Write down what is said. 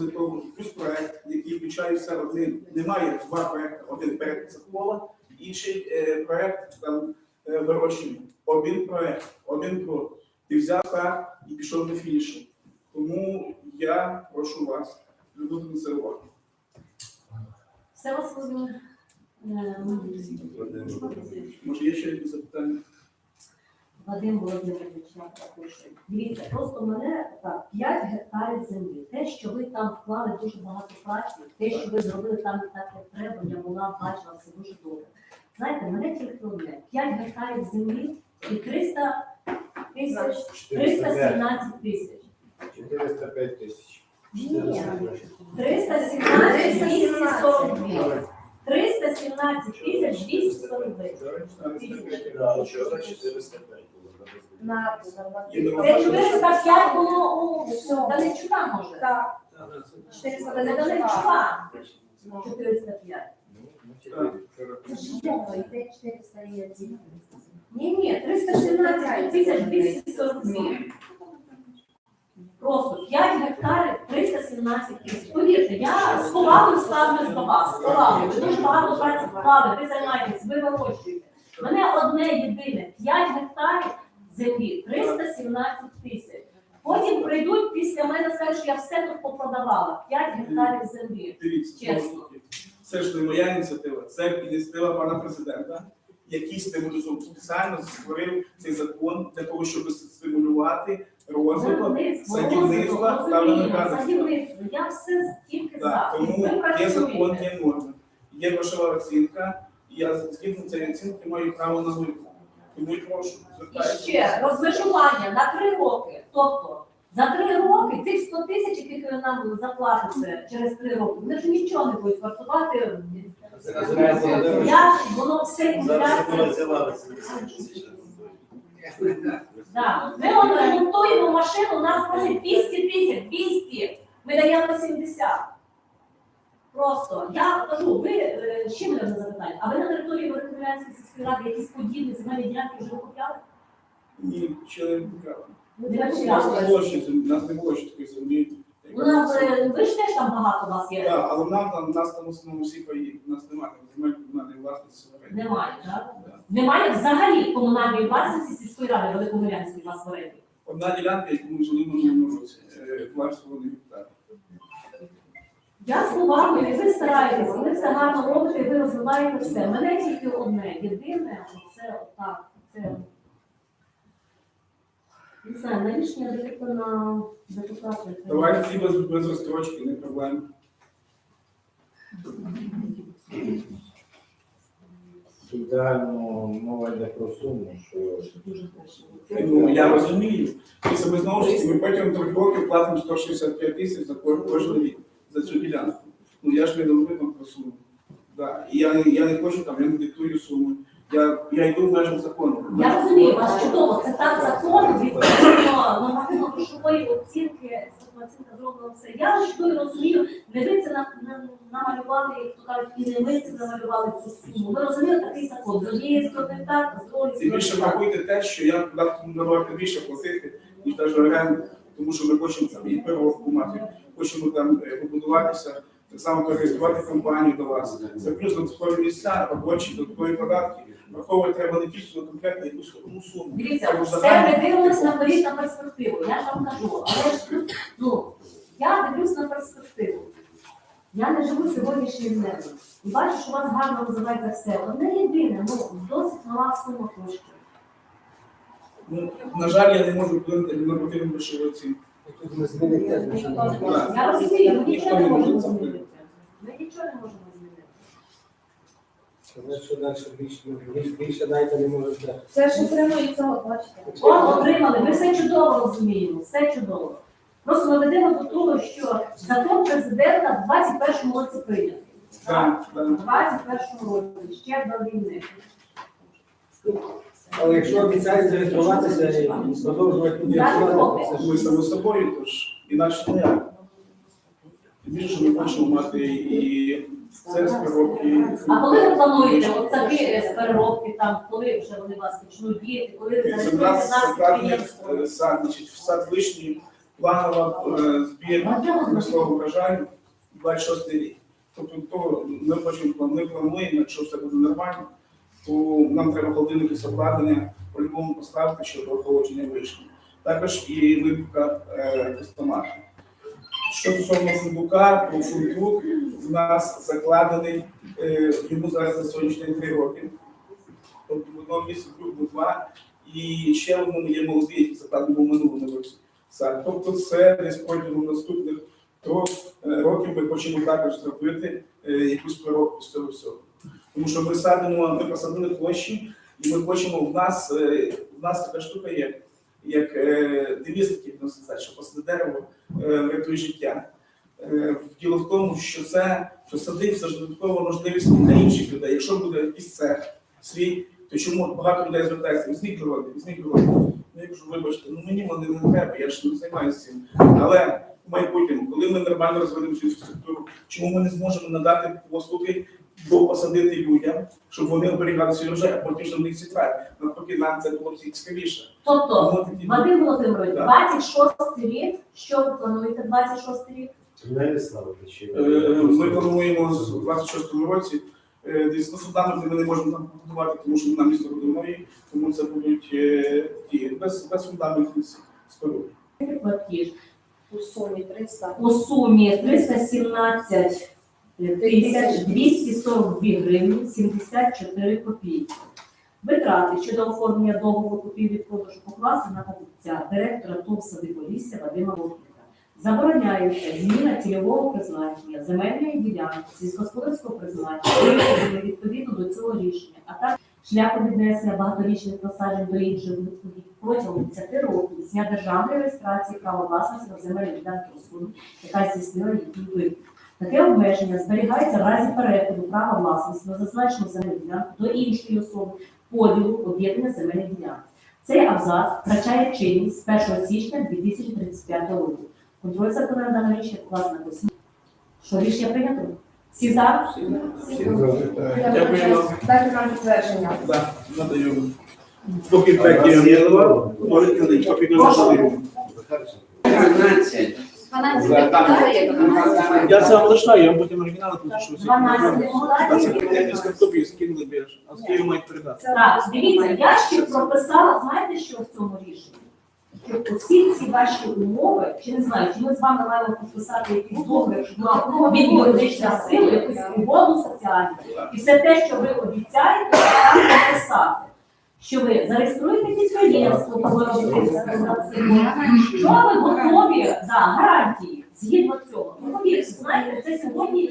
ризиковано, плюс проект, який включає в себе один, немає два проекти, один проект це кола, інший е, проект там е, вирощення. Один проект, один крок. Ти взяв так і пішов до фінішу. Тому я прошу вас звернути на це увагу. Все вас розумію. Е, Може, є ще якісь запитання? Вадим Володимирович нам пише. Дивіться, просто мене так, 5 гектарів землі. Те, що ви там вклали дуже багато праці, те, що ви зробили там так, як треба, я була, бачила все дуже добре. Знаєте, мене тільки одне. 5 гектарів землі і 300 тисяч, 317 тисяч. 405 тисяч. Ні, 317 242. 317 тисяч 242. Вчора 405 було. На Це дорога. 405 було у Даничука, може? так, Це 400 Даничука. 405. Це ж його, 400. Ні, ні, 317 тисяч 247. Просто 5 гектарів 317 тисяч. Повірте, я з повагою ставлюсь до вас. З повагою. Ви дуже багато праці вклали, ви займаєтесь, ви вирощуєте. Мене одне єдине 5 гектарів землі 317 тисяч. Потім прийдуть після мене скажуть, що я все тут попродавала. 5 гектарів землі. Дивіться, Чесно. це ж не моя ініціатива, це ініціатива пана президента, який стимулював спеціально створив цей закон для того, щоб стимулювати розвиток. Садівництва та виноградарства. Я все тільки за. тому є закон, є норми, є грошова оцінка, і я згідно цієї оцінки маю право на вибір. Тому і прошу, І ще розмежування на три роки. Тобто за три роки цих 100 тисяч, яких ви нам заплатите через три роки, вони ж нічого не будуть вартувати. Я воно все інфляція. Да. Ми от ремонтуємо машину, у нас просить 200 тисяч, 200. Ми даємо 70. Просто я кажу, ви е, ще мене не запитання, а ви на території Великомілянської сільської ради якісь подібні земельні ділянки вже купляли? Ні, ще не вкрали. Не У нас не було купляли. ще землі, у нас не було ще такої землі. Ну, нам, е, ви ж теж там багато у вас є. Так, але нам там, нас там в основному всі паї, у нас немає там земель комунальної власності. Немає, так? Да. Немає взагалі комунальної власності сільської ради Великомілянської у вас в оренді. Одна ділянка, яку ми в минулому році, е, 2,5 гектара. Я з повагою, ви стараєтесь, ви все гарно робите, ви розвиваєте все. Мене тільки одне, єдине, це отак. Це не знаю, на рішення на депутата. Давайте всі без, без розстрочки, не проблема. Ідеально мова йде про суму, що Ну, я розумію. Ми знову ж таки, ми протягом трьох років платимо 165 тисяч за кожен рік. Ну я ж не говорю там про суму. Да. І я, я не хочу там, я не диктую суму. Я, я йду в межах закону. Я розумію, вас чудово, це так закон, відповідно нормативно-грошової оцінки, оцінка зроблена все. Я чудово розумію, не ви це на- на- намалювали, як то кажуть, і не ви це намалювали цю суму. Ви розумієте, такий закон. З однієї сторони так, з другої Тим більше так. врахуйте те, що я податку давати більше платити, ніж навіть оренду, тому що ми хочемо там і переробку мати, хочемо там е, побудуватися, так само перереєструвати компанію до вас. Це плюс додаткові місця, робочі, додаткові податки. Враховувати треба не тільки на конкретну якусь одну суму. Дивіться, все ми дивимося наперед на перспективу. Я ж вам кажу, але ж ну я дивлюсь на перспективу. Я не живу сьогоднішнім днем. І бачу, що у вас гарно називається все. Одне єдине, ну досить мала сума коштів. Ну, на жаль, я не можу вплинути на нормативну грошову оцінку. не. Я розумію, Ніхто нічого не не може можемо це змінити. Ми нічого не можемо змінити. Сказати, що далі більше, більше, більше дайте не можете. Це ж отримується, от бачите. О, отримали, ми все чудово розуміємо, все чудово. Просто ми ведемо до того, що закон президента в 21-му році прийнятий. Так, так. 21-му році, ще до війни. Але якщо обіцяють зареєструватися і продовжувати тут Я це ж Ми само собою, тож інакше не. Тим більше, що ми хочемо мати і це з переробки. А коли ви плануєте от такі з переробки, там, коли вже вони вас почнуть діяти, коли ви Це в зареєструєте нас нас підприємство? е, сад, значить, в сад вишні планова е, збір промислового врожаю 26 рік. Тобто то ми хочемо, ми плануємо, якщо все буде нормально, то нам треба холодильники з обладнання по-любому поставити щодо охолодження вишні. Також і випука е. Що стосовно фундука, то фундук в нас закладений, е, йому зараз на сьогоднішній три роки. Тобто в одному місці другому два, і ще в одному є молодий, який закладений в минулому році. Тобто це десь протягом наступних трьох е, років ми хочемо також зробити е, якусь переробку з цього всього. Тому що ми садимо, ми посадили площі, і ми хочемо, в нас, в нас така штука є, як е, девіз такий, можна сказати, що посади дерево е, врятує життя. Е, Діло в тому, що це, що сади це ж додаткова можливість для інших людей. Якщо буде якийсь цех свій, то чому багато людей звертається, візьміть городи, візьміть городи. Ну, я кажу, вибачте, ну мені вони не треба, я ж не займаюся цим. Але в майбутньому, коли ми нормально розведемо цю інфраструктуру, чому ми не зможемо надати послуги посадити людям, щоб вони оберігали свій врожай, а потім щоб в них зітрати. Навпаки, нам це було цікавіше. Тобто, Тому такі- Вадим Володимирович, Так. 26 рік. Що ви плануєте 26 рік? Не ставити чи Е, Ми плануємо з 26-му році. е, Десь ну, фундаменти ми не можемо там побудувати, тому що на місто будівної, тому це будуть е, ті без, без фундаментів споруди. Платіж У сумі 300. у сумі 317 тисяч 242 гривні 74 копійки. Витрати щодо оформлення договору купівлі продажу покласти на покупця директора ТОВ Садиполісся Вадима Лохника. Забороняється зміна цільового призначення земельної ділянки сільськогосподарського призначення відповідно до цього рішення, а також шляхом віднесення багаторічних насаджень до інших відповідь протягом 10 років з дня державної реєстрації права власності на земельні ділянки особи, яка здійснила її викуп. Таке обмеження зберігається в разі переходу права власності на зазначену земельну ділянку до іншої особи поділу об'єднання земельних ділянок. Цей абзац втрачає чинність з 1 січня 2035 року. Контроль за даного рішення покласти на. Що рішення прийнято? Всі за? Дякую. Дайте нам підтвердження. Да, надаю. Поки проєкт я не давав, можете надати, поки не надаю. 12. 12 Я це вам лишаю, я вам потім оригінали що 12 А це депутатів. з картоплі скинули біж, а з Києва мають передати. Так, дивіться, я ще прописала, знаєте, що в цьому рішенні? Що всі ці ваші умови, чи не знаю, чи ми з вами маємо підписати якийсь договір на від юридичних сил, якусь угоду соціальну, і все те, що ви обіцяєте, там написати. Що ви зареєструєте підприємство, що ви готові? За гарантії. Згідно цього. Ну, повірте, знаєте, це сьогодні